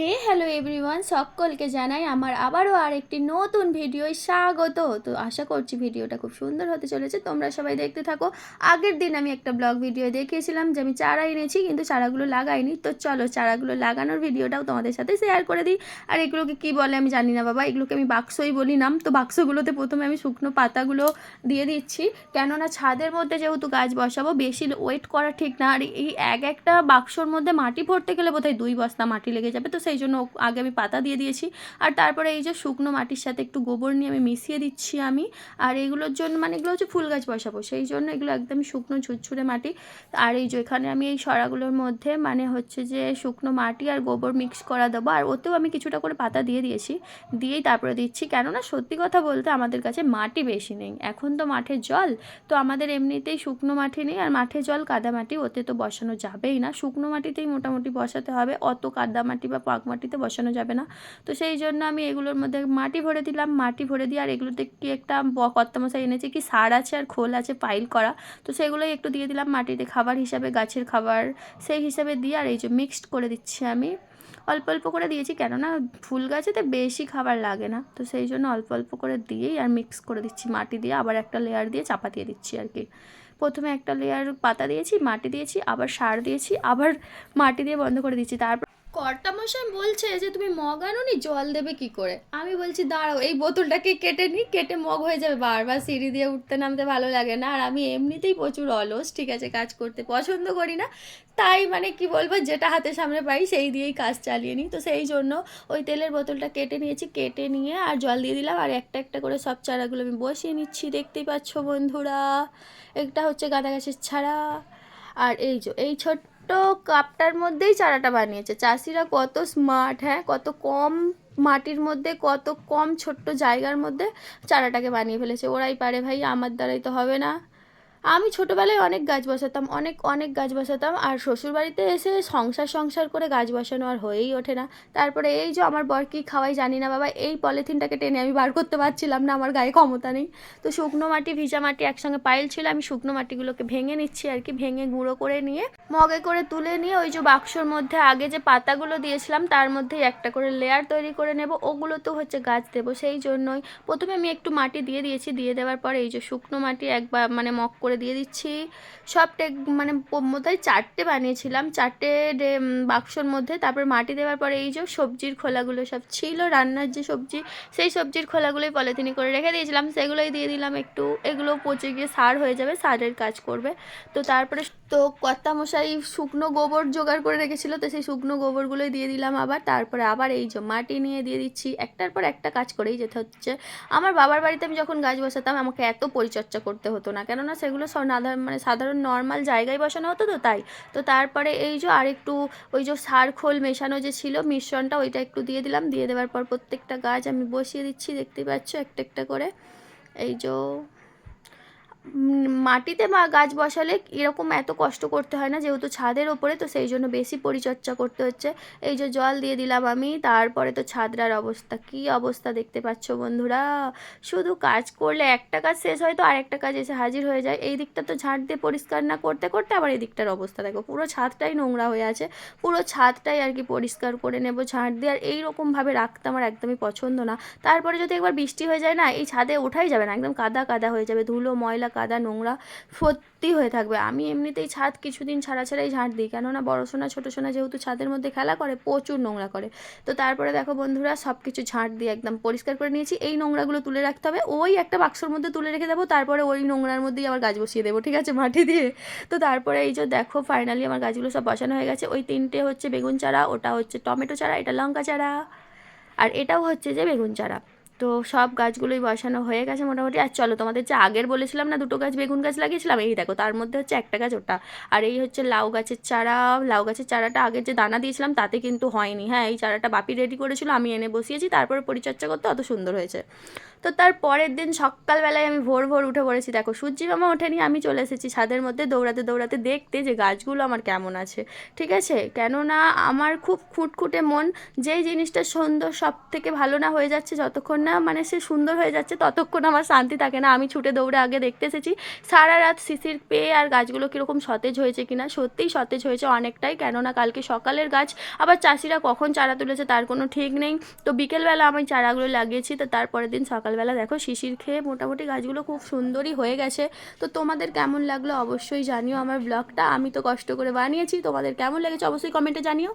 হে hello everyone, সকলকে জানাই আমার আবারও আর একটি নতুন ভিডিওয় স্বাগত। তো আশা করছি ভিডিওটা খুব সুন্দর হতে চলেছে। তোমরা সবাই দেখতে থাকো। আগের দিন আমি একটা ব্লগ ভিডিও দেখিয়েছিলাম যে আমি চারা এনেছি, কিন্তু চারাগুলো লাগাইনি। তো চলো চারাগুলো লাগানোর ভিডিওটাও তোমাদের সাথে শেয়ার করে দিই। আর এগুলোকে কি বলে আমি জানি না বাবা। এগুলোকে আমি বাক্সই বলি নাম। তো বাক্সগুলোতে প্রথমে আমি শুকনো পাতাগুলো দিয়ে দিচ্ছি। কেননা ছাদের মধ্যে যেহেতু গাছ বসাবো, বেশি ওয়েট করা ঠিক না। আর এই এক একটা বাক্সর মধ্যে মাটি ভরতে গেলে বোধহয় দুই বস্তা মাটি লেগে যাবে। তো সেই জন্য আগে আমি পাতা দিয়ে দিয়েছি। আর তারপরে এই যে শুকনো মাটির সাথে একটু গোবর নিয়ে আমি মিশিয়ে দিচ্ছি আমি। আর এইগুলোর জন্য মানে এগুলো হচ্ছে ফুল গাছ বসাবো। সেই জন্য এগুলো একদম শুকনো ঝুরঝুরে মাটি। আর এই যে এখানে আমি এই সরাগুলোর মধ্যে মানে হচ্ছে যে শুকনো মাটি আর গোবর মিক্স করা দেবো। আর ওতেও আমি কিছুটা করে পাতা দিয়ে দিয়েছি। দিয়েই তারপরে দিচ্ছি। কেননা সত্যি কথা বলতে আমাদের কাছে মাটি বেশি নেই। এখন তো মাঠে জল। তো আমাদের এমনিতেই শুকনো মাটি নেই। আর মাঠে জল কাদা মাটি ওতে তো বসানো যাবেই না। শুকনো মাটিতেই মোটামুটি বসাতে হবে। অত কাদা মাটি বা পাক মাটিতে বসানো যাবে না। তো সেই জন্য আমি এগুলোর মধ্যে মাটি ভরে দিলাম, মাটি ভরে দিয়ে আর এগুলোতে কি একটা কর্তামশাই এনেছে কি সার আছে আর খোল আছে পাইল করা। তো সেগুলোই একটু দিয়ে দিলাম মাটিতে খাবার হিসাবে, গাছের খাবার সেই হিসাবে দিয়ে আর এই যে মিক্সড করে দিচ্ছি আমি। অল্প অল্প করে দিয়েছি কেননা ফুল গাছেতে বেশি খাবার লাগে না। তো সেই জন্য অল্প অল্প করে দিয়েই আর মিক্স করে দিচ্ছি মাটি দিয়ে, আবার একটা লেয়ার দিয়ে চাপা দিয়ে দিচ্ছি আর কি। প্রথমে একটা লেয়ার পাতা দিয়েছি, মাটি দিয়েছি, আবার সার দিয়েছি, আবার মাটি দিয়ে বন্ধ করে দিচ্ছি। তারপর কর্তামশাই বলছে যে, তুমি মগ আনোনি? জল দেবে কি করে? আমি বলছি, দাঁড়াও, এই বোতলটাকে কেটে নিই কেটে মগ হয়ে যাবে। বারবার সিঁড়ি দিয়ে উঠতে নামতে ভালো লাগে না। আর আমি এমনিতেই প্রচুর অলস, ঠিক আছে, কাজ করতে পছন্দ করি না। তাই মানে কি বলব, যেটা হাতের সামনে পাই, সেই দিয়েই কাজ চালিয়ে নিই। তো সেই জন্য ওই তেলের বোতলটা কেটে নিয়েছি, কেটে নিয়ে আর জল দিয়ে দিলাম। আর একটা একটা করে সব চারাগুলো আমি বসিয়ে নিচ্ছি। দেখতেই পাচ্ছ বন্ধুরা, একটা হচ্ছে গাঁদা গাছের ছাড়া। আর এই যে, এই ছোট্ট কাপটার মধ্যেই চারাটা বানিয়েছে। চাষিরা কত স্মার্ট হ্যাঁ? কত কম মাটির মধ্যে, কত কম ছোট্ট জায়গার মধ্যে চারাটাকে বানিয়ে ফেলেছে। ওরাই পারে ভাই, আমার দ্বারাই তো হবে না। আমি ছোটোবেলায় অনেক গাছ বসাতাম, অনেক অনেক গাছ বসাতাম, আর শ্বশুরবাড়িতে এসে সংসার সংসার করে গাছ বসানো আর হয়েই ওঠে না। তারপরে এই যে আমার বর কী খাওয়াই জানি না বাবা, এই পলিথিনটাকে টেনে আমি বার করতে পারছিলাম না, আমার গায়ে ক্ষমতা নেই। তো শুকনো মাটি, ভিজা মাটি একসঙ্গে পাইল ছিল, আমি শুকনো মাটিগুলোকে ভেঙে নিচ্ছি আর কি, ভেঙে গুঁড়ো করে নিয়ে মগে করে তুলে নিয়ে ওই যে বাক্সর মধ্যে আগে যে পাতাগুলো দিয়েছিলাম, তার মধ্যেই একটা করে লেয়ার তৈরি করে নেব। ওগুলো তো হচ্ছে গাছ দেবো, সেই জন্যই। প্রথমে আমি একটু মাটি দিয়ে দিয়েছি, দিয়ে দেওয়ার পরে এই যে শুকনো মাটি একবার মানে মগ করে দিয়ে দিচ্ছি। সব টেক মানে বোধহয় চারটে বানিয়েছিলাম, চারটে বাক্সর মধ্যে। তারপর মাটি দেওয়ার পরে এই যে সবজির খোলাগুলো সব ছিল, রান্নার যে সবজি, সেই সবজির খোলাগুলোই পলিথিনি করে রেখে দিয়েছিলাম। সেগুলোই দিয়ে দিলাম একটু। এগুলো পচে গিয়ে সার হয়ে যাবে, সারের কাজ করবে। তো তারপরে তো কর্তামশাই শুকনো গোবর জোগাড় করে রেখেছিল, তো সেই শুকনো গোবরগুলোই দিয়ে দিলাম আবার। তারপরে আবার এই যে মাটি নিয়ে দিয়ে দিচ্ছি। একটার পর একটা কাজ করেই যেতে হচ্ছে। আমার বাবার বাড়িতে আমি যখন গাছ বসাতাম, আমাকে এত পরিচর্যা করতে হতো না। কেননা সেগুলো সাধারণ মানে সাধারণ নর্মাল জায়গায় বসানো হতো তো তাই। তো তারপরে এই যে আরেকটু ওই যে সার খোল মেশানো যে ছিল, মিশ্রণটা ওইটা একটু দিয়ে দিলাম। দিয়ে দেওয়ার পর প্রত্যেকটা গাছ আমি বসিয়ে দিচ্ছি দেখতেই পাচ্ছ? একটা একটা করে। এই যে মাটিতে মা গাছ বসালে এরকম এত কষ্ট করতে হয় না, যেহেতু ছাদের ওপরে, তো সেই জন্য বেশি পরিচর্যা করতে হচ্ছে। এই যে জল দিয়ে দিলাম আমি, তারপরে তো ছাদরার অবস্থা। কি অবস্থা দেখতে পাচ্ছ বন্ধুরা? শুধু কাজ করলে একটা কাজ শেষ হয় তো আরেকটা কাজ এসে হাজির হয়ে যায়। এই দিকটা তো ঝাঁট দিয়ে পরিষ্কার না করতে করতে আবার এই দিকটার অবস্থা। দেখো, পুরো ছাদটাই নোংরা হয়ে আছে। পুরো ছাদটাই আর কি পরিষ্কার করে নেব ঝাঁট দিয়ে। আর এইরকমভাবে রাখতে আমার একদমই পছন্দ না। তারপরে যদি একবার বৃষ্টি হয়ে যায় না, এই ছাদে ওঠাই যাবে না, একদম কাদা কাদা হয়ে যাবে, ধুলো, ময়লা কাদা নোংরা ভর্তি হয়ে থাকবে। আমি এমনিতেই ছাদ কিছুদিন ছাড়া ছাড়াই ঝাঁট দিই, কেননা বড় সোনা, ছোটো সোনা যেহেতু ছাদের মধ্যে খেলা করে, প্রচুর নোংরা করে। তো তারপরে দেখো বন্ধুরা সব কিছু ঝাঁট দিয়ে একদম পরিষ্কার করে নিয়েছি। এই নোংরাগুলো তুলে রাখতে হবে, ওই একটা বাক্সর মধ্যে তুলে রেখে দেবো, তারপরে ওই নোংরার মধ্যেই আবার গাছ বসিয়ে দেবো, ঠিক আছে, মাটি দিয়ে। তো তারপরে এই যে দেখো ফাইনালি আমার গাছগুলো সব বসানো হয়ে গেছে। ওই তিনটে হচ্ছে বেগুন চারা, ওটা হচ্ছে টমেটো চারা, এটা লঙ্কা চারা। আর এটাও হচ্ছে যে বেগুন চারা। তো সব গাছগুলোই বসানো হয়ে গেছে মোটামুটি। আর চলো, তোমাদের যে আগের বলেছিলাম না, দুটো গাছ বেগুন গাছ লাগিয়েছিলাম? এই দেখো, তার মধ্যে হচ্ছে একটা গাছ, ওটা। আর এই হচ্ছে লাউ গাছের চারা। লাউ গাছের চারাটা আগের যে দানা দিয়েছিলাম, তাতে কিন্তু হয়নি। হ্যাঁ এই চারাটা বাপি রেডি করেছিল, আমি এনে বসিয়েছি, তারপর পরিচর্যা করতে অত সুন্দর হয়েছে। তো তার পরের দিন সকালবেলায় আমি ভোর ভোর উঠে পড়েছি। দেখো, সূর্যি মামা ওঠেনি, আমি চলে এসেছি ছাদের মধ্যে দৌড়াতে দৌড়াতে দেখতে যে গাছগুলো আমার কেমন আছে। ঠিক আছে? কেননা আমার খুব খুঁটখুটে মন যেই জিনিসটা সুন্দর সব থেকে ভালো না হয়ে যাচ্ছে যতক্ষণ না মানে সে সুন্দর হয়ে যাচ্ছে ততক্ষণ আমার শান্তি থাকে না। আমি ছুটে দৌড়ে আগে দেখতে এসেছি, সারা রাত শিশির পেয়ে আর গাছগুলো কীরকম সতেজ হয়েছে কিনা, সত্যিই সতেজ হয়েছে অনেকটাই। কেননা কালকে সকালের গাছ, আবার চাষিরা কখন চারা তুলেছে তার কোনো ঠিক নেই। তো বিকেলবেলা আমি চারাগুলো লাগিয়েছি, তো তারপরের দিন সকালবেলা দেখো শিশির খেয়ে মোটামুটি গাছগুলো খুব সুন্দরই হয়ে গেছে। তো তোমাদের কেমন লাগল অবশ্যই জানিও আমার ব্লগটা। আমি তো কষ্ট করে বানিয়েছি। তোমাদের কেমন লেগেছে অবশ্যই কমেন্টে জানিও।